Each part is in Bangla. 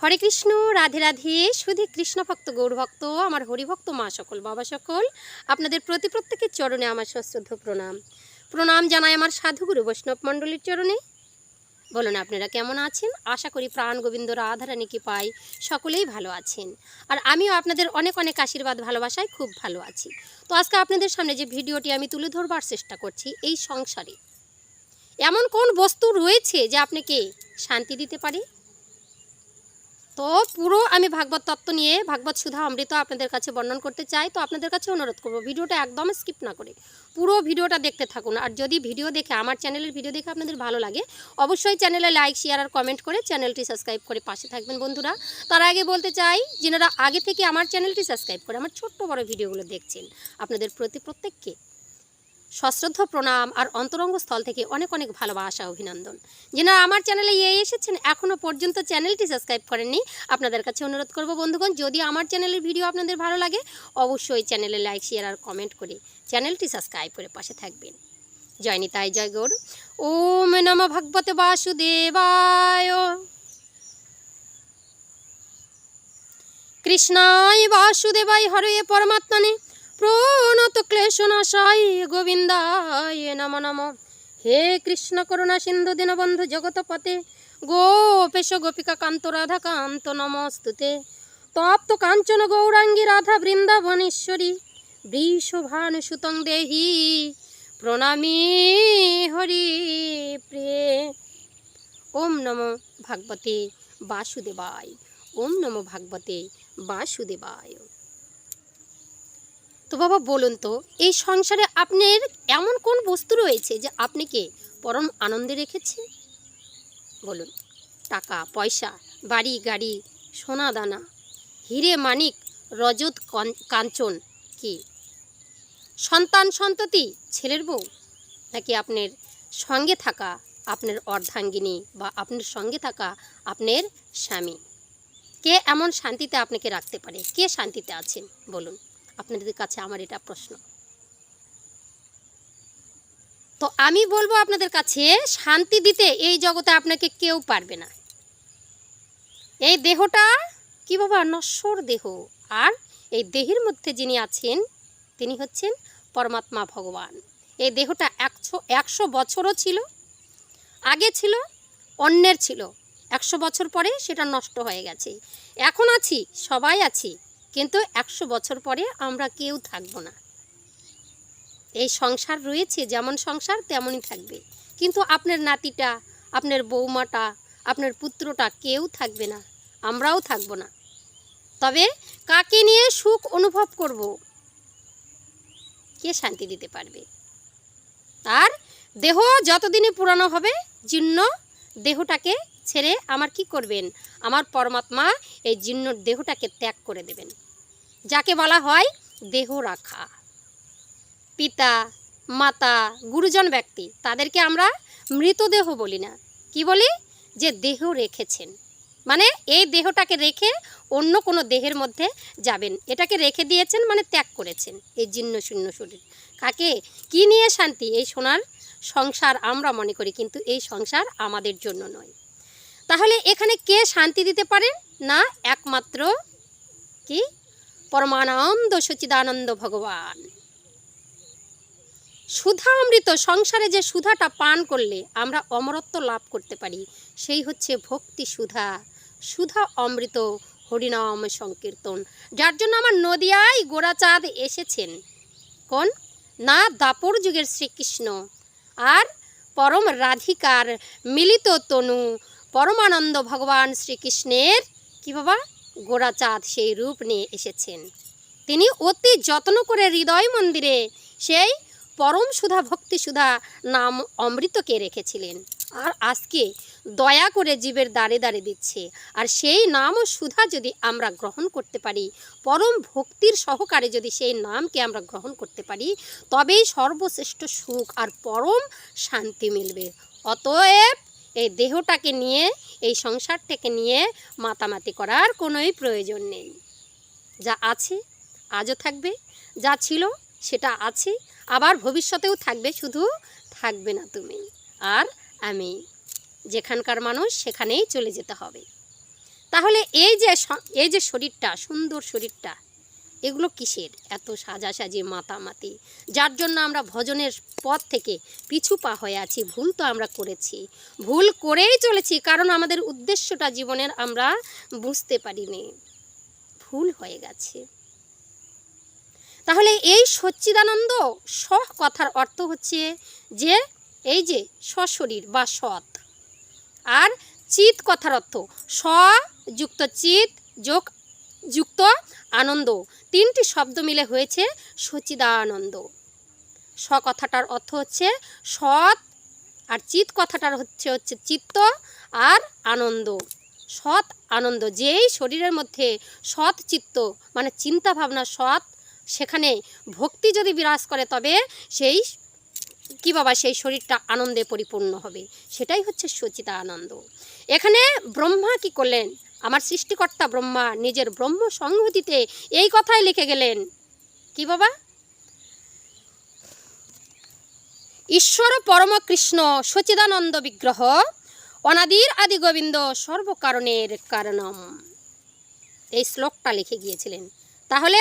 হরে কৃষ্ণ, রাধে রাধে শুধু কৃষ্ণ ভক্ত, গৌর ভক্ত, আমার হরিভক্ত মা সকল, বাবা সকল, আপনাদের প্রতি প্রত্যেকের চরণে আমার সশ্রদ্ধ প্রণাম। প্রণাম জানাই আমার সাধুগুরু বৈষ্ণব মণ্ডলীর চরণে। বলুন আপনারা কেমন আছেন? আশা করি প্রাণ গোবিন্দ রাধারানীকে পাই সকলেই ভালো আছেন। আর আমিও আপনাদের অনেক অনেক আশীর্বাদ, ভালোবাসায় খুব ভালো আছি। তো আজকে আপনাদের সামনে যে ভিডিওটি আমি তুলে ধরবার চেষ্টা করছি, এই সংসারে। এমন কোন বস্তু রয়েছে যে আপনাকে শান্তি দিতে পারে? তো পুরো আমি ভাগবত তত্ত্ব নিয়ে ভাগবত সুধা অমৃত আপনাদের কাছে বর্ণন করতে চাই, তো আপনাদের কাছে অনুরোধ করব, ভিডিওটা একদম স্কিপ না করে, পুরো ভিডিওটা দেখতে থাকুন। আর যদি ভিডিও দেখে, আমার চ্যানেলের ভিডিও দেখে আপনাদের ভালো লাগে, অবশ্যই চ্যানেলে লাইক শেয়ার আর কমেন্ট করে চ্যানেলটি সাবস্ক্রাইব করে পাশে থাকবেন বন্ধুরা। তার আগে বলতে চাই যেনারা আগে থেকে আমার চ্যানেলটি সাবস্ক্রাইব করে আমার ছোট্ট বড় ভিডিওগুলো দেখছেন, আপনাদের প্রতি প্রত্যেককে সশ্রদ্ধ প্রণাম আর অন্তরঙ্গ স্থল থেকে অনেক অনেক ভালোবাসা অভিনন্দন। যেনারা আমার চ্যানেলে ইয়ে এসেছেন এখনও পর্যন্ত চ্যানেলটি সাবস্ক্রাইব করেননি, আপনাদের কাছে অনুরোধ করব বন্ধুগণ, যদি আমার চ্যানেলের ভিডিও আপনাদের ভালো লাগে, অবশ্যই চ্যানেলে লাইক, শেয়ার আর কমেন্ট করে চ্যানেলটি সাবস্ক্রাইব করে পাশে থাকবেন। জয় নিতাই, জয় গৌর। ওম নম ভগবতে বাসুদেবায়। কৃষ্ণায় বাসুদেবাই হরে পরমাত্মনে। প্রণত ক্লেশনাশায় গোবিন্দায় নম নম। হে কৃষ্ণ করুণা সিন্ধু দীনবন্ধু জগতপতে গোপেশ গোপিকা কান্ত রাধা কান্ত নমস্তুতে। তপ্ত কাঞ্চন গৌরাঙ্গী রাধা বৃন্দাবনেশ্বরী, বৃষভানু সুতং দেহি, প্রণামী হরি প্রিয়ে। ওম নম ভাগবতে বাসুদেবায়, ওম নম ভাগবতে বাসুদেবায়। তো বাবা বলুন তো, এই সংসারে আপনার এমন কোন বস্তু রয়েছে যে আপনাকে পরম আনন্দে রেখেছে? বলুন, টাকা, পয়সা, বাড়ি, গাড়ি, সোনা, দানা, হিরে মানিক, রজত কাঞ্চন কি? সন্তান, সন্ততি, ছেলের বউ? নাকি আপনার সঙ্গে থাকা, আপনার অর্ধাঙ্গিনী বা আপনার সঙ্গে থাকা আপনার স্বামী? কে এমন শান্তিতে আপনাকে রাখতে পারে? কে শান্তিতে আছেন? বলুন। আপনাদের কাছে আমার এটা প্রশ্ন। তো আমি বলব আপনাদের কাছে, শান্তি দিতে এই জগতে আপনাকে কেউ পারবে না। এই দেহটা কি বাবা? নশ্বর দেহ। আর এই দেহের মধ্যে যিনি আছেন, তিনি হচ্ছেন পরমাত্মা ভগবান। এই দেহটা একশো একশো বছরও ছিল, আগে ছিল, অন্যের ছিল। একশো বছর পরে সেটা নষ্ট হয়ে গেছে। এখন আছি, সবাই আছি। কিন্তু একশো বছর পরে আমরা কেউ থাকব না। এই সংসার রয়েছে, যেমন সংসার তেমনই থাকবে। কিন্তু আপনার নাতিটা, আপনার বৌমাটা, আপনার পুত্রটা কেউ থাকবে না, আমরাও থাকব না। তবে কাকে নিয়ে সুখ অনুভব করব? কে শান্তি দিতে পারবে? আর দেহ যতদিনই পুরানো হবে, জীর্ণ দেহটাকে ছেড়ে আমার কি করবেন? আমার পরমাত্মা এই জীর্ণ দেহটাকে ত্যাগ করে দেবেন। যাকে বলা হয় দেহ রাখা। পিতা, মাতা, গুরুজন ব্যক্তি, তাদেরকে আমরা মৃতদেহ বলি না। কি বলি? যে দেহ রেখেছেন। মানে এই দেহটাকে রেখে অন্য কোনো দেহের মধ্যে যাবেন। এটাকে রেখে দিয়েছেন মানে ত্যাগ করেছেন এই জীর্ণ শূন্য শরীর। কাকে? কি নিয়ে শান্তি? এই সোনার সংসার আমরা মনে করি, কিন্তু এই সংসার আমাদের জন্য নয়। তাহলে এখানে কে শান্তি দিতে পারেন? না একমাত্র কি? পরমানন্দ সচিদানন্দ ভগবান। সুধা অমৃত সংসারে যে সুধাটা পান করলে আমরা অমরত্ব লাভ করতে পারি, সেই হচ্ছে ভক্তি সুধা। সুধা অমৃত হরিনাম সংকীর্তন। যার জন্য আমার নদিয়ায় গোড়াচাঁদ এসেছেন। কোন? না দাপর যুগের শ্রীকৃষ্ণ। আর পরম রাধিকার মিলিত তনু। পরমানন্দ ভগবান শ্রীকৃষ্ণের কি বাবা? গোড়াচাঁদ সেই রূপ নিয়ে এসেছেন। তিনি অতি যত্ন করে হৃদয় মন্দিরে সেই পরম সুধা ভক্তি সুধা নাম অমৃতকে রেখেছিলেন। আর আজকে দয়া করে জীবের দাঁড়ে দাঁড়ে দিচ্ছে। আর সেই নাম ও সুধা যদি আমরা গ্রহণ করতে পারি, পরম ভক্তির সহকারে যদি সেই নামকে আমরা গ্রহণ করতে পারি, তবেই সর্বশ্রেষ্ঠ সুখ আর পরম শান্তি মিলবে। অতএব এই দেহটাকে নিয়ে এই সংসারটাকে নিয়ে মাতামাতি করার কোনোই প্রয়োজন নেই। যা আছে আজও থাকবে, যা ছিল সেটা আছে, আবার ভবিষ্যতেও থাকবে, শুধু থাকবে না তুমি আর আমি। যেখানকার মানুষ সেখানেই চলে যেতে হবে। তাহলে এই যে এই যে শরীরটা, সুন্দর শরীরটা এগুলো কিসের? এত সাজাসাজি মাতামাতি। যার জন্য আমরা ভজনের পথ থেকে পিছু পা হয়ে আছি, ভুল তো আমরা করেছি। ভুল করেই চলেছি, কারণ আমাদের উদ্দেশ্যটা জীবনের আমরা বুঝতে পারিনি। ভুল হয়ে গেছে। তাহলে এই সচ্চিদানন্দ স কথার অর্থ হচ্ছে যে, এই যে সশরীর বা সৎ। আর চিত কথার অর্থ, স যুক্ত চিত যোগ যুক্ত আনন্দ। তিনটি শব্দ মিলে হয়েছে সচিদানন্দ। স কথাটার অর্থ হচ্ছে সৎ, আর চিত কথাটার হচ্ছে হচ্ছে চিত্ত আর আনন্দ। সৎ, আনন্দ যেই শরীরের মধ্যে সৎ চিত্ত মানে চিন্তা ভাবনা সৎ, সেখানে ভক্তি যদি বিরাজ করে তবে সেই কি বাবা, সেই শরীরটা আনন্দে পরিপূর্ণ হবে। সেটাই হচ্ছে সচিতা আনন্দ এখানে ব্রহ্মা কি করলেন? আমার সৃষ্টিকর্তা ব্রহ্মা নিজের ব্রহ্ম সংহতিতে এই কথাই লিখে গেলেন। কি বাবা? ঈশ্বর পরম কৃষ্ণ সচিদানন্দ বিগ্রহ, অনাদির আদি গোবিন্দ সর্বকারণের কারণম। এই শ্লোকটা লিখে গিয়েছিলেন। তাহলে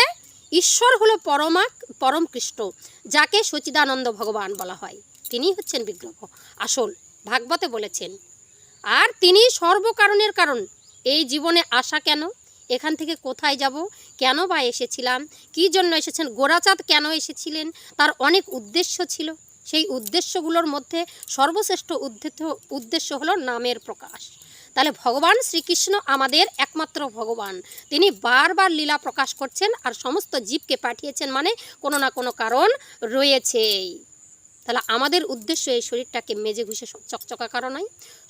ঈশ্বর হলো পরমা পরম কৃষ্ণ যাকে সচিদানন্দ ভগবান বলা হয়। তিনি হচ্ছেন বিগ্রহ। আসল ভাগবতে বলেছেন, আর তিনি সর্বকারণের কারণ। এই জীবনে আসা কেন? এখান থেকে কোথায় যাব? কেন বা এসেছিলাম? কী জন্য এসেছেন? গোরাচাঁদ কেন এসেছিলেন? তার অনেক উদ্দেশ্য ছিল। সেই উদ্দেশ্যগুলোর মধ্যে সর্বশ্রেষ্ঠ উদ্দেশ্য উদ্দেশ্য হলো নামের প্রকাশ। তাহলে ভগবান শ্রীকৃষ্ণ আমাদের একমাত্র ভগবান। তিনি বারবার লীলা প্রকাশ করছেন আর সমস্ত জীবকে পাঠিয়েছেন মানে কোনো না কোনো কারণ রয়েছেই। তাহলে আমাদের উদ্দেশ্য এই শরীরটাকে মেজে ঘুষে চকচকা করা নয়,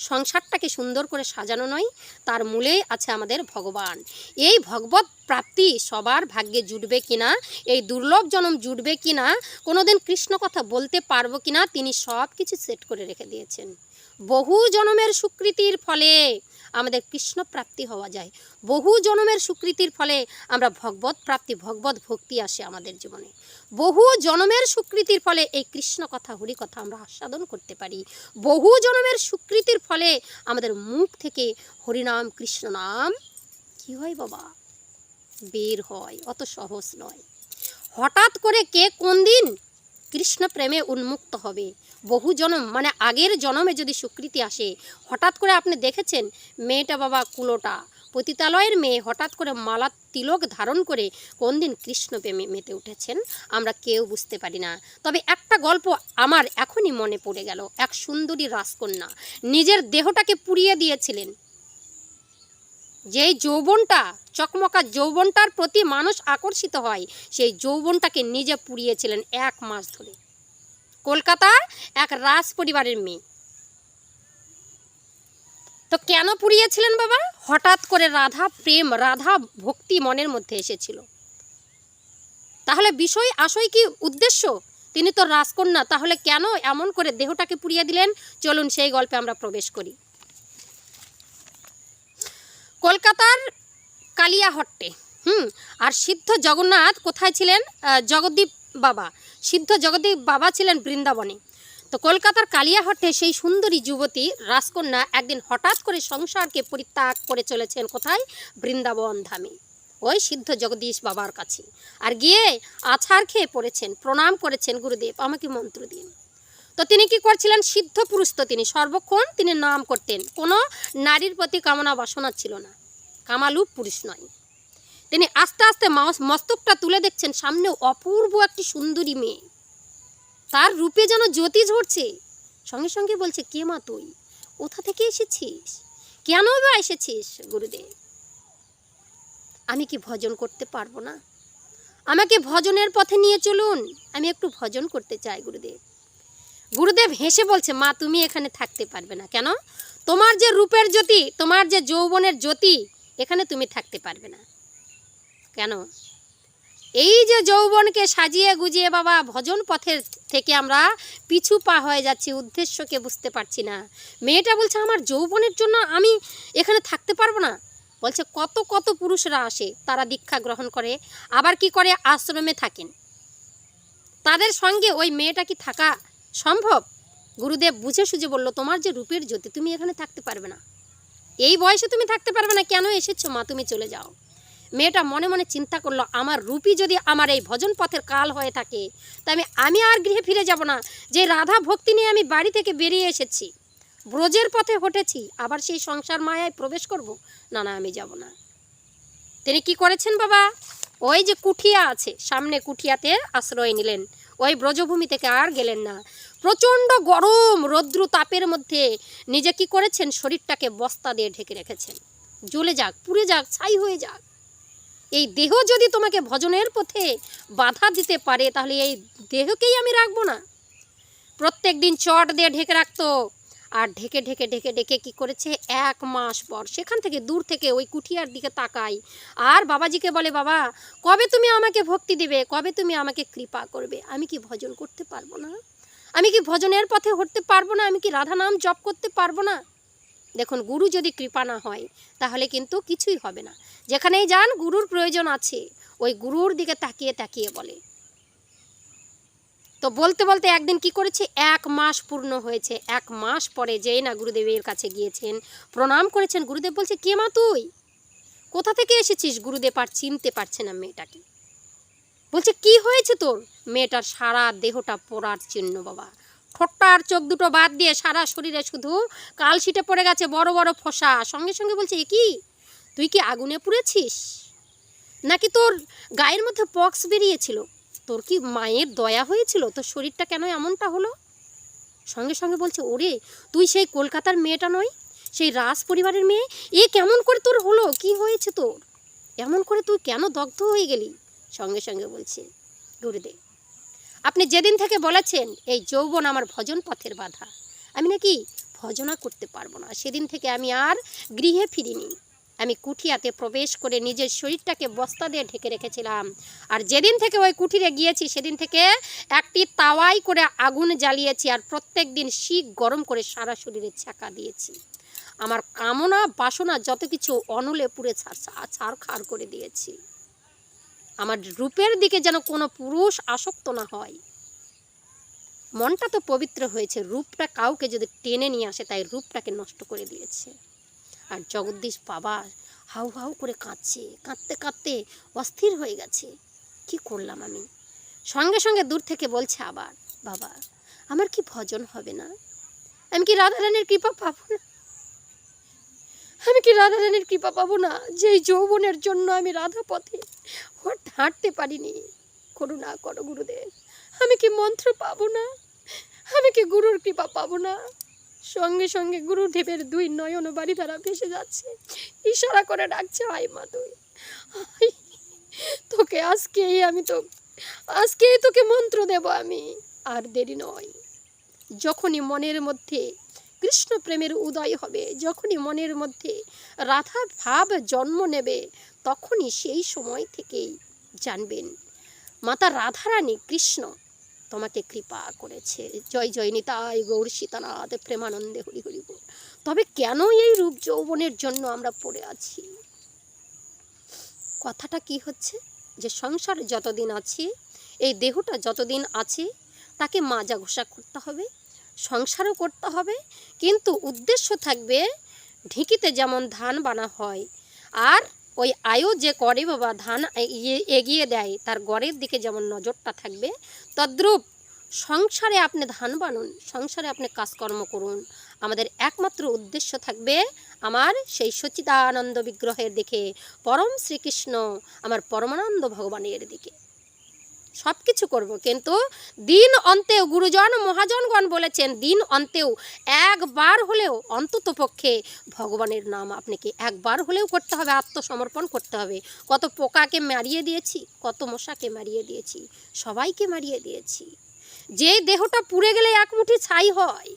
সংসারটাকে সুন্দর করে সাজানো নয়, তার মূলেই আছে আমাদের ভগবান। এই ভগবত প্রাপ্তি সবার ভাগ্যে জুটবে কিনা, এই দুর্লভ জনম জুটবে কিনা, কোনোদিন কৃষ্ণ কথা বলতে পারব কিনা, তিনি সব কিছু সেট করে রেখে দিয়েছেন। বহু জনমের স্বীকৃতির ফলে আমাদের কৃষ্ণ প্রাপ্তি হওয়া যায়। বহু জনমের স্বীকৃতির ফলে আমরা ভগবত প্রাপ্তি, ভগবত ভক্তি আসে আমাদের জীবনে। বহু জনমের স্বীকৃতির ফলে এই কৃষ্ণ কথা, হরি কথা আমরা আস্বাদন করতে পারি। বহু জনমের স্বীকৃতির ফলে আমাদের মুখ থেকে হরিনাম, কৃষ্ণ নাম কি হয় বাবা? বের হয়, অত সহজ নয়। হঠাৎ করে কে কোন দিন কৃষ্ণ প্রেমে উন্মুক্ত হবে? বহু জনম মানে আগের জনমে যদি স্বীকৃতি আসে, হঠাৎ করে আপনি দেখেছেন মেয়েটা বাবা কুলোটা? পতিতালয়ের মেয়ে হঠাৎ করে মালা তিলক ধারণ করে কোন দিন কৃষ্ণ প্রেমে মেতে উঠেছেন? আমরা কেউ বুঝতে পারি না। তবে একটা গল্প আমার এখনই মনে পড়ে গেল, এক সুন্দরী রাজকন্যা। নিজের দেহটাকে পুড়িয়ে দিয়েছিলেন। যেই যৌবনটা, চকমকা যৌবনটার প্রতি মানুষ আকর্ষিত হয়, সেই যৌবনটাকে নিজে পুড়িয়েছিলেন এক মাস ধরে। কলকাতার এক রাজ পরিবারের মেয়ে। তো কেন পুড়িয়েছিলেন বাবা? হঠাৎ করে রাধা প্রেম, রাধা ভক্তি মনের মধ্যে এসেছিল। তাহলে বিষয় আশয় কি উদ্দেশ্য? তিনি তো রাজকন্যা, তাহলে কেন এমন করে দেহটাকে পুড়িয়ে দিলেন? চলুন সেই গল্পে আমরা প্রবেশ করি। কলকাতার কালিয়াহট্টে, হুম, আর সিদ্ধ জগন্নাথ কোথায় ছিলেন? জগদ্দীপ বাবা। সিদ্ধ জগদ্দীপ বাবা ছিলেন বৃন্দাবনে। তো কলকাতার কালিয়াহটে সেই সুন্দরী যুবতী রাজকন্যা একদিন হঠাৎ করে সংসারকে পরিত্যাগ করে চলেছেন কোথায়? বৃন্দাবন ধামে। ওই সিদ্ধ জগদীশ বাবার কাছে। আর গিয়ে আছাড় খেয়ে পড়েছেন, প্রণাম করেছেন গুরুদেব, আমাকে মন্ত্র দিন। তো তিনি কি করছিলেন? সিদ্ধ পুরুষ তো তিনি, সর্বক্ষণ তিনি নাম করতেন। কোনো নারীর প্রতি কামনা বাসনা ছিল না। কামালু পুরুষ নয়। তিনি আস্তে আস্তে মাস- মস্তকটা তুলে দেখছেন সামনে অপূর্ব একটি সুন্দরী মেয়ে। তার রূপে যেন জ্যোতি ঝরছে। সঙ্গে সঙ্গে বলছে, কে মা তুই? কোথা থেকে এসেছিস? কেন বা এসেছিস, গুরুদেব? আমি কি ভজন করতে পারব না? আমাকে ভজনের পথে নিয়ে চলুন। আমি একটু ভজন করতে চাই, গুরুদেব। গুরুদেব হেসে বলছে, মা, তুমি এখানে থাকতে পারবে না। কেন? তোমার যে রূপের জ্যোতি, তোমার যে যৌবনের জ্যোতি, এখানে তুমি থাকতে পারবে না। কেন? এই যে যৌবনকে সাজিয়ে গুজিয়ে বাবা ভজন পথের থেকে আমরা পিছু পা হয়ে যাচ্ছি, উদ্দেশ্যকে বুঝতে পারছি না। মেয়েটা বলছে, আমার যৌবনের জন্য আমি এখানে থাকতে পারব না। বলছে, কত কত পুরুষরা আসে, তারা দীক্ষা গ্রহণ করে, আবার কি করে আশ্রমে থাকেন? তাদের সঙ্গে ওই মেয়েটা কি থাকা সম্ভব? গুরুদেব বুঝে সুঝে বলল, তোমার যে রূপের জ্যোতি, তুমি এখানে থাকতে পারবে না। এই বয়সে তুমি থাকতে পারবে না, কেন এসেছ মা? তুমি চলে যাও। মেয়েটা মনে মনে চিন্তা করল, আমার রূপই যদি আমার এই ভজন পথের কাল হয়ে থাকে, তা আমি আমি আর গৃহে ফিরে যাব না। যে রাধা ভক্তি নিয়ে আমি বাড়ি থেকে বেরিয়ে এসেছি, ব্রজের পথে হটেছি, আবার সেই সংসার মায়ায় প্রবেশ করব? না না, আমি যাব না। তিনি কি করেছেন বাবা? ওই যে কুঠিয়া আছে, সামনে কুঠিয়াতে আশ্রয় নিলেন। ওই ব্রজভূমি থেকে আর গেলেন না। প্রচণ্ড গরম, রৌদ্র তাপের মধ্যে নিজে কি করেছেন? শরীরটাকে বস্তা দিয়ে ঢেকে রেখেছেন। জ্বলে যাক, পুড়ে যাক, ছাই হয়ে যাক। এই দেহ যদি তোমাকে ভজনের পথে বাধা দিতে পারে, তাহলে এই দেহকেই আমি রাখব না। প্রত্যেক দিন চট দিয়ে ঢেকে রাখতো, আর ঢেকে ঢেকে ঢেকে ঢেকে কি করেছে? এক মাস পর সেখান থেকে দূর থেকে ওই কুঠিয়ার দিকে তাকাই, আর বাবাজিকে বলে, বাবা, কবে তুমি আমাকে ভক্তি দিবে? কবে তুমি আমাকে কৃপা করবে? আমি কি ভজন করতে পারব না? আমি কি ভজনের পথে হটতে পারব না? আমি কি রাধা নাম জপ করতে পারব না? দেখুন, গুরু যদি কৃপা না হয়, তাহলে কিন্তু কিছুই হবে না। যেখানেই যান, গুরুর প্রয়োজন আছে। ওই গুরুর দিকে তাকিয়ে তাকিয়ে বলে। তো বলতে বলতে একদিন কি করেছে? এক মাস পূর্ণ হয়েছে। এক মাস পরে যেই না গুরুদেবের কাছে গিয়েছেন, প্রণাম করেছেন, গুরুদেব বলছে, কে মা তুই? কোথা থেকে এসেছিস? গুরুদেব আর চিনতে পারছে না মেয়েটাকে। বলছে, কি হয়েছে তোর? মেয়েটার সারা দেহটা পোড়ার চিহ্ন, বাবা। ঠোঁটটা আর চোখ দুটো বাদ দিয়ে সারা শরীরে শুধু কালশিটে পড়ে গেছে বড় বড় ফসা। সঙ্গে সঙ্গে বলছে, এ কি? তুই কি আগুনে পুড়েছিস? নাকি তোর গায়ের মধ্যে পক্স বেরিয়েছিল? তোর কি মায়ের দয়া হয়েছিল? তোর শরীরটা কেন এমনটা হলো? সঙ্গে সঙ্গে বলছে, ওরে, তুই সেই কলকাতার মেয়েটা নয়? সেই রাজ পরিবারের মেয়ে? এ কেমন করে তোর হলো? কি হয়েছে তোর? এমন করে তুই কেন দগ্ধ হয়ে গেলি? সঙ্গে সঙ্গে বলছে গুরুদেব আপনি যেদিন থেকে বলেছেন, এই যৌবন আমার ভজন পথের বাধা। আমি নাকি ভজনা করতে পারব না। সেদিন থেকে আমি আর গৃহে ফিরিনি। আমি কুঠিয়াতে প্রবেশ করে নিজের শরীরটাকে বস্তা দিয়ে ঢেকে রেখেছিলাম। আর যেদিন থেকে ওই কুঠিরে গিয়েছি, সেদিন থেকে একটি তাওয়াই করে আগুন জ্বালিয়েছি আর প্রত্যেক দিন শিক গরম করে সারা শরীরে ছাকা দিয়েছি। আমার কামনা, বাসনা যত কিছু অনলে পুড়ে ছাড় ছাড় করে দিয়েছি। আমার রূপের দিকে যেন কোনো পুরুষ আসক্ত না হয়। মনটা তো পবিত্র হয়েছে, রূপটা কাউকে যদি টেনে নিয়ে আসে, তাই রূপটাকে নষ্ট করে দিয়েছে। আর জগদীশ বাবা হাউ হাউ করে কাঁদছে, কাঁদতে কাঁদতে অস্থির হয়ে গেছে। কি করলাম আমি? সঙ্গে সঙ্গে দূর থেকে বলছে আবার, বাবা, আমার কি ভজন হবে না? আমি কি রাধারানীর কৃপা পাবো না? আমি কি রাধারানীর কৃপা পাবো না যেই যৌবনের জন্য আমি রাধা পথে হট- হাঁটতে পারিনি? করুণা করো গুরুদেব, আমি কি মন্ত্র পাবো না? আমি কি গুরুর কৃপা পাবো না? সঙ্গে সঙ্গে গুরুদেবের দুই নয়ন বাড়ি ধারা ভেসে যাচ্ছে। ইশারা করে ডাকছে আই মা তুই তোকে আজকেই আমি তো, আজকেই তোকে মন্ত্র দেব আমি। আর দেরি নয়, যখনই মনের মধ্যে কৃষ্ণ প্রেমের উদয় হবে। যখনই মনের মধ্যে রাধা ভাব জন্ম নেবে, তখনই সেই সময় থেকেই জানবেন, মাতা রাধারানী কৃষ্ণ, তোমাকে কৃপা করেছে। জয় জয় নিতাই গৌর সীতানাথ, প্রেমানন্দে হরি হরি তবে কেন এই রূপ যৌবনের জন্য আমরা পড়ে আছি? কথাটা কি হচ্ছে? যে সংসার যতদিন আছে, এই দেহটা যতদিন আছে, তাকে মাজা ঘোষা করতে হবে। সংসারও করতে হবে, কিন্তু উদ্দেশ্য থাকবে ঢিকিতে যেমন ধান বানা হয়, আর ওই আয়ু যে করে বাবা ধান এগিয়ে- দেয়, তার গড়ের দিকে যেমন নজরটা থাকবে, তদ্রূপ সংসারে আপনি ধান বানুন, সংসারে আপনি কাজকর্ম করুন। আমাদের একমাত্র উদ্দেশ্য থাকবে আমার সেই সচিদানন্দ বিগ্রহের দিকে, পরম শ্রীকৃষ্ণ আমার পরমানন্দ ভগবানের দিকে। সব কিছু করব। কিন্তু দিন অন্তেও গুরুজন মহাজনগণ বলেছেন, দিন অন্তেও একবার হলেও অন্তত পক্ষে ভগবানের নাম আপনাকে একবার হলেও করতে হবে, আত্মসমর্পণ করতে হবে। কত পোকাকে মারিয়ে দিয়েছি, কত মশাকে মারিয়ে দিয়েছি, সবাইকে মারিয়ে দিয়েছি। যে দেহটা পুড়ে গেলে এক মুঠি ছাই হয়,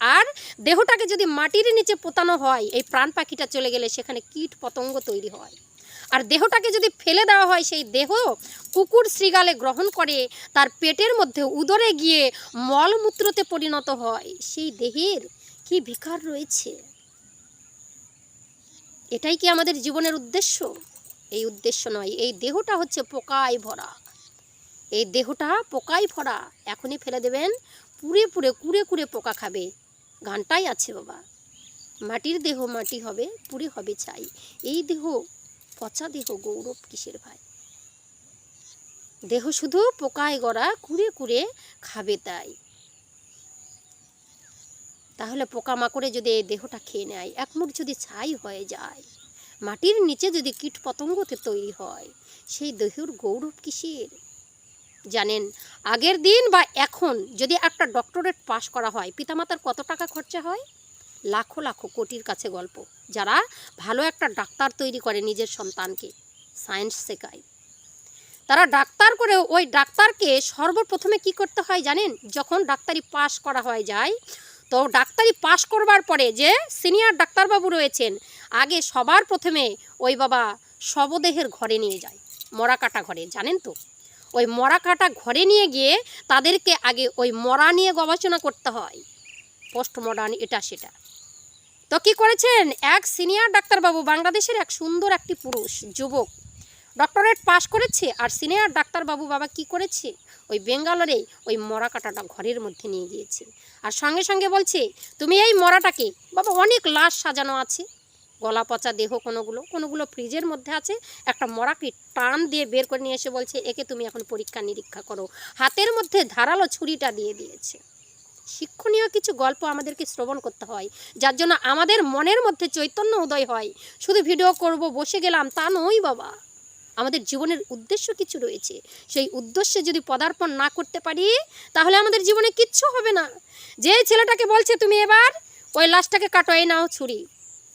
আর দেহটাকে যদি মাটির নিচে পোতানো হয়, এই প্রাণ পাখিটা চলে গেলে সেখানে কীট পতঙ্গ তৈরি হয়। আর দেহটাকে যদি ফেলে দেওয়া হয়, সেই দেহ কুকুর শ্রীগালে গ্রহণ করে, তার পেটের মধ্যে উদরে গিয়ে মলমূত্রতে পরিণত হয়। সেই দেহের কি বিকার রয়েছে? এটাই কি আমাদের জীবনের উদ্দেশ্য? এই উদ্দেশ্য নয়, এই দেহটা হচ্ছে পোকায় ভরা। এই দেহটা পোকায় ভরা। এখনই ফেলে দেবেন পুরে পুরে কুড়ে কুড়ে পোকা খাবে। গানটাই আছে বাবা। মাটির দেহ মাটি হবে পুরে হবে চাই এই দেহ পচা দেহ গৌরব কিসের ভাই? দেহ শুধু পোকায় গড়া, কুড়ে কুড়ে খাবে তাই। তাহলে পোকামাকড়ে যদি এই দেহটা খেয়ে নেয় একমুঠ যদি ছাই হয়ে যায়, মাটির নিচে যদি কীট পতঙ্গতে তৈরি হয়, সেই দেহের গৌরব কিসের? জানেন, আগের দিন বা এখন যদি একটা ডক্টরেট পাশ করা হয়, পিতামাতার কত টাকা খরচা হয়? লাখো লাখো কোটির কাছে গল্প। যারা ভালো একটা ডাক্তার তৈরি করে নিজের সন্তানকে সায়েন্স শেখায়। তারা ডাক্তার করে ওই ডাক্তারকে সর্বপ্রথমে কি করতে হয় জানেন? যখন ডাক্তারি পাশ করা হয় যায়, তো ডাক্তারি পাশ করবার পরে যে সিনিয়র ডাক্তারবাবু রয়েছেন, আগে সবার প্রথমে ওই বাবা শবদেহের ঘরে নিয়ে যায় মরা কাটা ঘরে, জানেন তো? ওই মরা কাটা ঘরে নিয়ে গিয়ে তাদেরকে আগে ওই মরা নিয়ে গবেষণা করতে হয়। পোস্ট মডার্ন এটা সেটা। তো কি করেছেন? এক সিনিয়র ডাক্তারবাবু, বাংলাদেশের এক সুন্দর একটি পুরুষ, যুবক। ডক্টরেট পাশ করেছে আর সিনিয়র ডাক্তারবাবু বাবা কি করেছে? ওই বেঙ্গালোরে ওই মরা কাটাটা ঘরের মধ্যে নিয়ে গিয়েছে। আর সঙ্গে সঙ্গে বলছে, তুমি এই মরাটাকে বাবা অনেক লাশ সাজানো আছে। গলা পচা দেহ কোনোগুলো কোনোগুলো ফ্রিজের মধ্যে আছে। একটা মরাকে টান দিয়ে বের করে নিয়ে এসে বলছে, একে তুমি এখন পরীক্ষা নিরীক্ষা করো। হাতের মধ্যে ধারালো ছুরিটা দিয়ে দিয়েছে। শিক্ষণীয় কিছু গল্প আমাদেরকে শ্রবণ করতে হয়, যার জন্য আমাদের মনের মধ্যে চৈতন্য উদয় হয়। শুধু ভিডিও করব, বসে গেলাম তা নয় বাবা। আমাদের জীবনের উদ্দেশ্য কিছু রয়েছে। সেই উদ্দেশ্যে যদি পদার্পণ না করতে পারি, তাহলে আমাদের জীবনে কিচ্ছু হবে না। যে ছেলেটাকে বলছে, তুমি এবার ওই লাশটাকে কাটো, এই নাও ছুরি।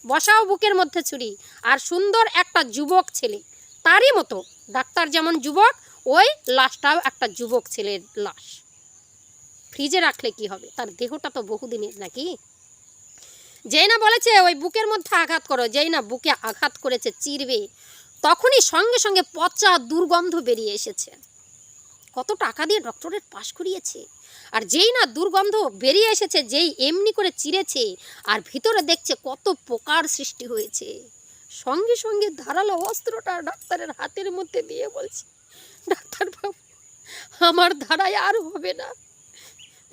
বসাও বুকের মধ্যে ছুরি। আর সুন্দর একটা যুবক ছেলে, তারই মতো। ডাক্তার যেমন যুবক, ওই লাশটাও একটা যুবক ছেলের লাশ। ফ্রিজে রাখলে কি হবে? তার দেহটা তো বহুদিনের নাকি? যেই না বলেছে, ওই বুকের মধ্যে আঘাত করো। যেই না বুকে আঘাত করেছে, চিরবে। তখনই সঙ্গে সঙ্গে পচা দুর্গন্ধ বেরিয়ে এসেছে। কত টাকা দিয়ে ডক্টরেট পাশ করিয়েছে আর যেই না দুর্গন্ধ বেরিয়ে এসেছে, যেই এমনি করে চিরেছে আর ভিতরে দেখছে কত পোকার সৃষ্টি হয়েছে। সঙ্গে সঙ্গে ধারালো অস্ত্রটা ডাক্তারের হাতের মধ্যে দিয়ে বলছে, ডাক্তারবাবু, আমার ধারায় আর হবে না।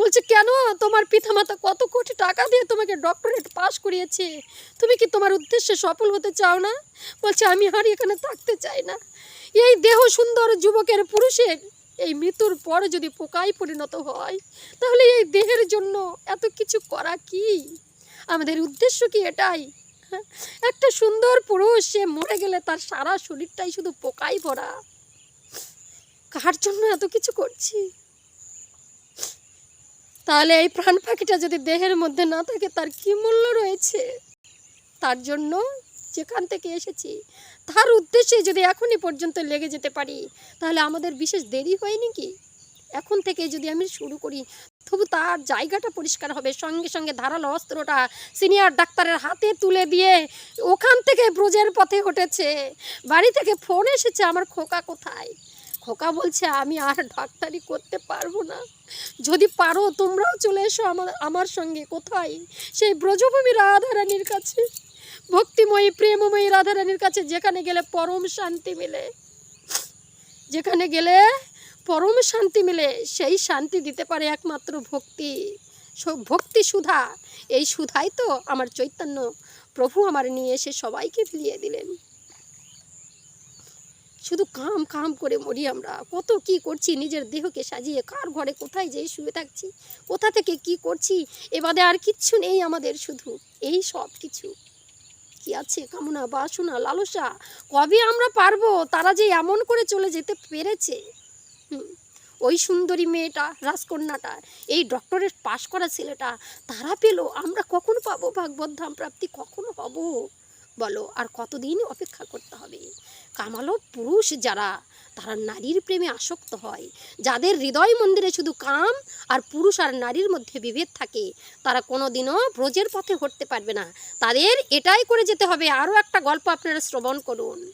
বলছে, কেন? তোমার পিতামাতা কত কোটি টাকা দিয়ে তোমাকে ডক্টরেট পাশ করিয়েছে। তুমি কি তোমার উদ্দেশ্যে সফল হতে চাও না? বলছে, আমি আর এখানে থাকতে চাই না। এই দেহ সুন্দর যুবকের পুরুষের এই মৃত্যুর পর যদি পোকায় পরিণত হয়, তাহলে এই দেহের জন্য এত কিছু করা কি? আমাদের উদ্দেশ্য কি এটাই? একটা সুন্দর পুরুষ, সে মরে গেলে তার সারা শরীরটাই শুধু পোকায় ভরা। কার জন্য এত কিছু করছি? তাহলে এই প্রাণ পাখিটা যদি দেহের মধ্যে না থাকে, তার কি মূল্য রয়েছে? তার জন্য যেখান থেকে এসেছি, তার উদ্দেশ্যে যদি এখনই পর্যন্ত লেগে যেতে পারি, তাহলে আমাদের বিশেষ দেরি হয়নি কি? এখন থেকে যদি আমি শুরু করি, তবু তার জায়গাটা পরিষ্কার হবে। সঙ্গে সঙ্গে ধারালো অস্ত্রটা সিনিয়র ডাক্তারের হাতে তুলে দিয়ে ওখান থেকে ব্রজের পথে উঠেছে। বাড়ি থেকে ফোন এসেছে, আমার খোকা কোথায়? খোকা বলছে, আমি আর ডাক্তারি করতে পারব না। যদি পারো, তোমরাও চলে এসো আমার আমার সঙ্গে। কোথায়? সেই ব্রজভূমি রাধারানীর কাছে। ভক্তিময়ী, প্রেমময়ী রাধারানীর কাছে, যেখানে গেলে পরম শান্তি মিলে। যেখানে গেলে পরম শান্তি মিলে, সেই শান্তি দিতে পারে একমাত্র ভক্তি। ভক্তি সুধা। এই সুধাই তো আমার চৈতন্য। প্রভু আমার নিয়ে এসে সবাইকে ফিরিয়ে দিলেন। শুধু কাম কাম করে মরি আমরা। কত কি করছি নিজের দেহকে সাজিয়ে? কার ঘরে কোথায় যেয়ে শুয়ে থাকছি? কোথা থেকে কি করছি? এবারে আর কিচ্ছু নেই আমাদের শুধু এই সব কিছু। কি আছে? কামনা বাসনা লালসা কবে আমরা পারব? তারা যে এমন করে চলে যেতে পেরেছে। হুম, ওই সুন্দরী মেয়েটা রাজকন্যাটা এই ডক্টরেট পাশ করা ছেলেটা তারা পেল। আমরা কখন পাবো ভাগবত ধাম প্রাপ্তি? কখন হব বলো, আর কতদিন অপেক্ষা করতে হবে? কামালো পুরুষ যারা, তারা নারীর প্রেমে আসক্ত হয়। যাদের হৃদয় মন্দিরে শুধু কাম আর পুরুষ আর নারীর মধ্যে বিভেদ থাকে, তারা কোনো দিনও ব্রজের পথে হটতে পারবে না। তাদের এটাই করে যেতে হবে। আরও একটা গল্প আপনারা শ্রবণ করুন।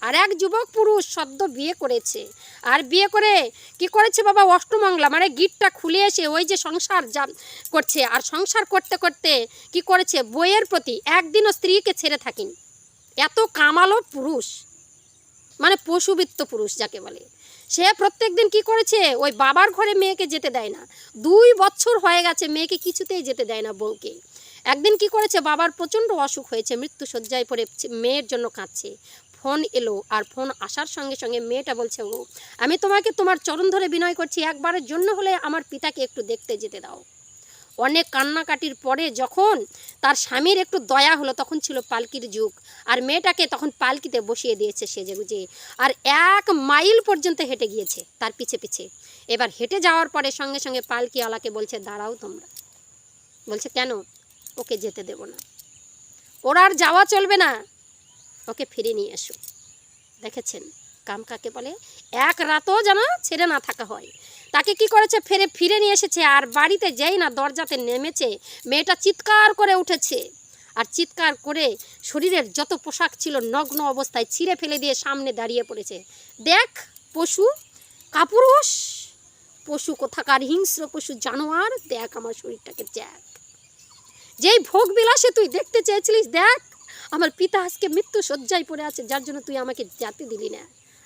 আর এক যুবক পুরুষ সদ্য বিয়ে করেছে। আর বিয়ে করে কি করেছে বাবা? অষ্টমঙ্গলা। মানে গিটটা খুলে এসে ওই যে সংসার যা করছে। আর সংসার করতে করতে কি করেছে? বইয়ের প্রতি একদিনও স্ত্রীকে ছেড়ে থাকেন। এত কামালো পুরুষ। মানে পশুবিত্ত পুরুষ যাকে বলে। সে প্রত্যেক দিন কী করেছে? ওই বাবার ঘরে মেয়েকে যেতে দেয় না। দুই বছর হয়ে গেছে মেয়েকে কিছুতেই যেতে দেয় না বউকে। একদিন কি করেছে? বাবার প্রচণ্ড অসুখ হয়েছে মৃত্যু শয্যায় পড়ে, মেয়ের জন্য কাঁদছে। ফোন এলো আর ফোন আসার সঙ্গে সঙ্গে মেয়েটা বলছে, ও, আমি তোমাকে তোমার চরণ ধরে বিনয় করছি, একবারের জন্য হলে আমার পিতাকে একটু দেখতে যেতে দাও। অনেক কান্নাকাটির পরে যখন তার স্বামীর একটু দয়া হলো, তখন ছিল পালকির যুগ, আর মেয়েটাকে তখন পালকিতে বসিয়ে দিয়েছে সেজে গুজে আর এক মাইল পর্যন্ত হেঁটে গিয়েছে তার পিছে পিছে। এবার হেঁটে যাওয়ার পরে সঙ্গে সঙ্গে পালকিওয়ালাকে বলছে, দাঁড়াও তোমরা। বলছে, কেন? ওকে যেতে দেব না। ওর আর যাওয়া চলবে না। ওকে ফিরে নিয়ে এসো। দেখেছেন? কাম কাকে বলে, এক রাতও যেন ছেড়ে না থাকা হয়। তাকে কি করেছে? ফিরে ফিরে নিয়ে এসেছে, আর বাড়িতে যেই না দরজাতে নেমেছে, মেয়েটা চিৎকার করে উঠেছে। আর চিৎকার করে শরীরের যত পোশাক ছিল নগ্ন অবস্থায় ছিঁড়ে ফেলে দিয়ে সামনে দাঁড়িয়ে পড়েছে। দেখ, পশু, কাপুরুষ, পশু কোথাকার, হিংস্র পশু জানোয়ার, দেখ আমার শরীরটাকে, দেখ। যেই ভোগ বিলাসে তুই দেখতে চেয়েছিলিস, দেখ আমার পিতা আজকে মৃত্যু শয্যায় পড়ে আছে, যার জন্য তুই আমাকে যেতে দিলি না।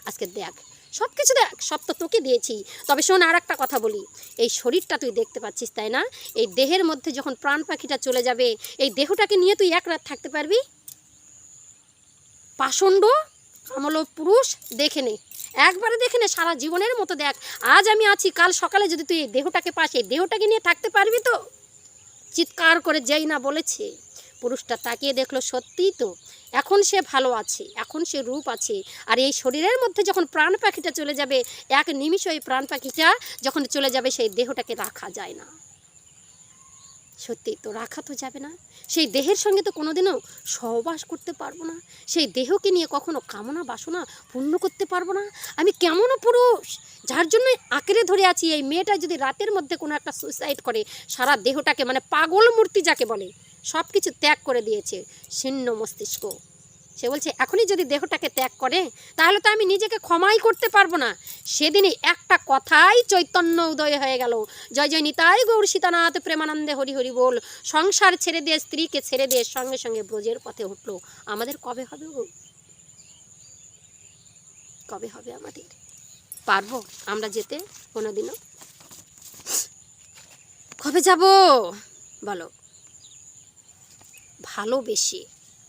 আজকে দেখ সব কিছু দেখ, সব তো তোকে দিয়েছি। তবে শোন আর একটা কথা বলি। এই শরীরটা তুই দেখতে পাচ্ছিস, তাই না? এই দেহের মধ্যে যখন প্রাণ পাখিটা চলে যাবে, এই দেহটাকে নিয়ে তুই এক রাত থাকতে পারবি? পাষণ্ড আমল পুরুষ, দেখে নে। একবারে দেখে নে, সারা জীবনের মতো দেখ। আজ আমি আছি, কাল সকালে যদি তুই এই দেহটাকে পাস, এই দেহটাকে নিয়ে থাকতে পারবি তো? চিৎকার করে যেই না বলেছে। পুরুষটা তাকিয়ে দেখল, সত্যিই তো? এখন সে ভালো আছে, এখন সে রূপ আছে। আর এই শরীরের মধ্যে যখন প্রাণ পাখিটা চলে যাবে, এক নিমিষ ওই প্রাণ পাখিটা যখন চলে যাবে, সেই দেহটাকে রাখা যায় না। সত্যি তো, রাখা তো যাবে না। সেই দেহের সঙ্গে তো কোনোদিনও সহবাস করতে পারব না। সেই দেহকে নিয়ে কখনো কামনা, বাসনা পূর্ণ করতে পারব না। আমি কেমন পুরুষ? যার জন্য আঁকড়ে ধরে আছি। এই মেয়েটা যদি রাতের মধ্যে কোনো একটা সুইসাইড করে, সারা দেহটাকে মানে পাগল মূর্তি যাকে বলে সব কিছু ত্যাগ করে দিয়েছে শূন্য মস্তিষ্ক। সে বলছে, এখনই যদি দেহটাকে ত্যাগ করে, তাহলে তো আমি নিজেকে ক্ষমাই করতে পারব না। সেদিনই একটা কথাই চৈতন্য উদয় হয়ে গেল। জয় জয়, নিতাই গৌর সীতানাথ, প্রেমানন্দে হরি হরি বল। সংসার ছেড়ে দিয়ে, স্ত্রীকে ছেড়ে দিয়ে সঙ্গে সঙ্গে ব্রজের পথে উঠল। আমাদের কবে হবে কবে হবে আমাদের? পারব আমরা যেতে কোনোদিনও? কবে যাব? বলো। ভালোবেসে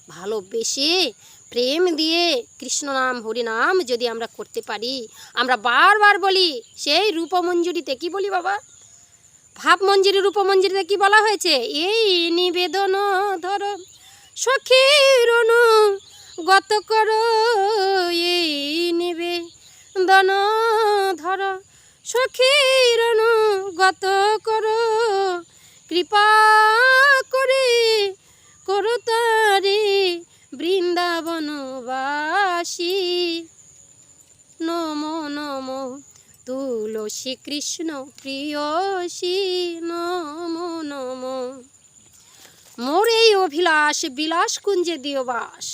ভালোবেসে প্রেম দিয়ে কৃষ্ণ নাম, হরি নাম যদি আমরা করতে পারি, আমরা বারবার বলি, সেই রূপমঞ্জুরিতে কি বলি বাবা? ভাবমঞ্জুরি, রূপমঞ্জুরিতে কি বলা হয়েছে? এই নিবেদন ধর, সখীর গত কর, এই নিবেদন ধর, সখীর গত কর, কৃপা করে করো তারে বৃন্দাবনবাসী। নমো নমো, তুলসী কৃষ্ণ প্রিয়সী। নমো নমো, মোর এই অভিলাষ বিলাস কুঞ্জে দিও বাস।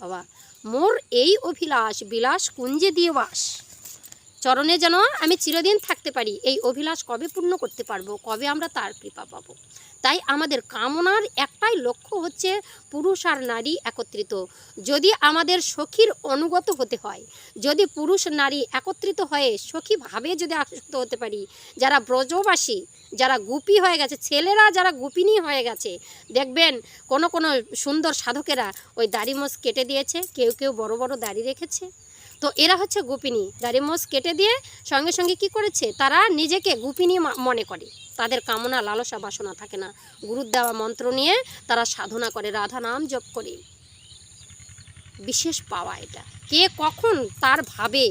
বাবা, মোর এই অভিলাষ বিলাস কুঞ্জে দিও বাস। চরণে যেন আমি চিরদিন থাকতে পারি, এই অভিলাষ কবে পূর্ণ করতে পারব, কবে আমরা তার কৃপা পাব? তাই আমাদের কামনার একটাই লক্ষ্য হচ্ছে পুরুষ আর নারী একত্রিত। যদি আমাদের সখীর অনুগত হতে হয়, যদি পুরুষ নারী একত্রিত হয়ে সখীভাবে যদি আসক্ত হতে পারি, যারা ব্রজবাসী, যারা গুপি হয়ে গেছে, ছেলেরা যারা গুপিনী হয়ে গেছে, দেখবেন কোনো কোনো সুন্দর সাধকেরা ওই দাড়ি মোষ কেটে দিয়েছে, কেউ কেউ বড় বড় দাড়ি রেখেছে। তো এরা হচ্ছে গোপিনী। দাড়ি মোষ কেটে দিয়ে সঙ্গে সঙ্গে কি করেছে? তারা নিজেকে গোপিনী মনে করে। তাদের কামনা, লালসা বাসনা থাকে না। গুরুর দেওয়া মন্ত্র নিয়ে তারা সাধনা করে, রাধা নাম জপ করে। বিশেষ পাওয়া এটা। কে কখন তার ভাবে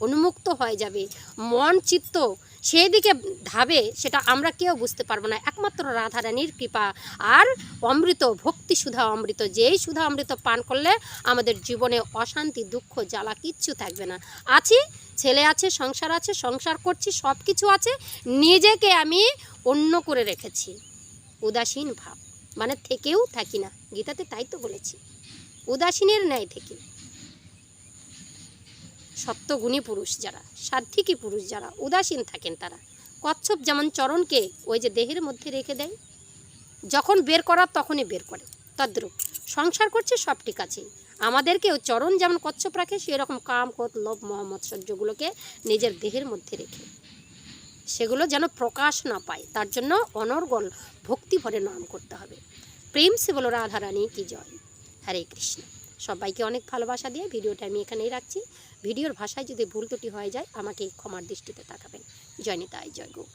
উন্মুক্ত হয়ে যাবে? মন, চিত্ত সেই দিকে ধাবে সেটা আমরা কেউ বুঝতে পারব না। একমাত্র রাধারানীর কৃপা। আর অমৃত, ভক্তি সুধা অমৃত। যেই সুধা অমৃত পান করলে আমাদের জীবনে অশান্তি, দুঃখ, জ্বালা কিচ্ছু থাকবে না। আছি, ছেলে আছে, সংসার আছে, সংসার করছি সব কিছু আছে, নিজেকে আমি অন্য করে রেখেছি। উদাসীন ভাব। মানে থেকেও থাকি না। গীতাতে তাই তো বলেছি। উদাসীনের ন্যায় থেকে। সপ্তগুণী পুরুষ যারা সাত্বিকী পুরুষ যারা, উদাসীন থাকেন তারা। কচ্ছপ যেমন চরণকে ওই যে দেহের মধ্যে রেখে দেয়, যখন বের করার তখনই বের করে। তদ্রূপ, সংসার করছে সব ঠিক আছে। আমাদেরকেও চরণ যেমন কচ্ছপ রাখে, সেরকম কাম, ক্রোধ, লোভ মহম্মদ সহ্যগুলোকে নিজের দেহের মধ্যে রেখে। সেগুলো যেন প্রকাশ না পায়, তার জন্য অনর্গল ভক্তি ভরে নাম করতে হবে। প্রেম সে বলো রাধারানী কি জয়? হরে কৃষ্ণ। সবাইকে অনেক ভালোবাসা দিয়ে ভিডিওটা আমি এখানেই রাখছি। ভিডিওর ভাষায় যদি ভুল ত্রুটি হয়ে যায়, আমাকে ক্ষমার দৃষ্টিতে তাকাবেন। জয় নিতাই, জয় গৌর।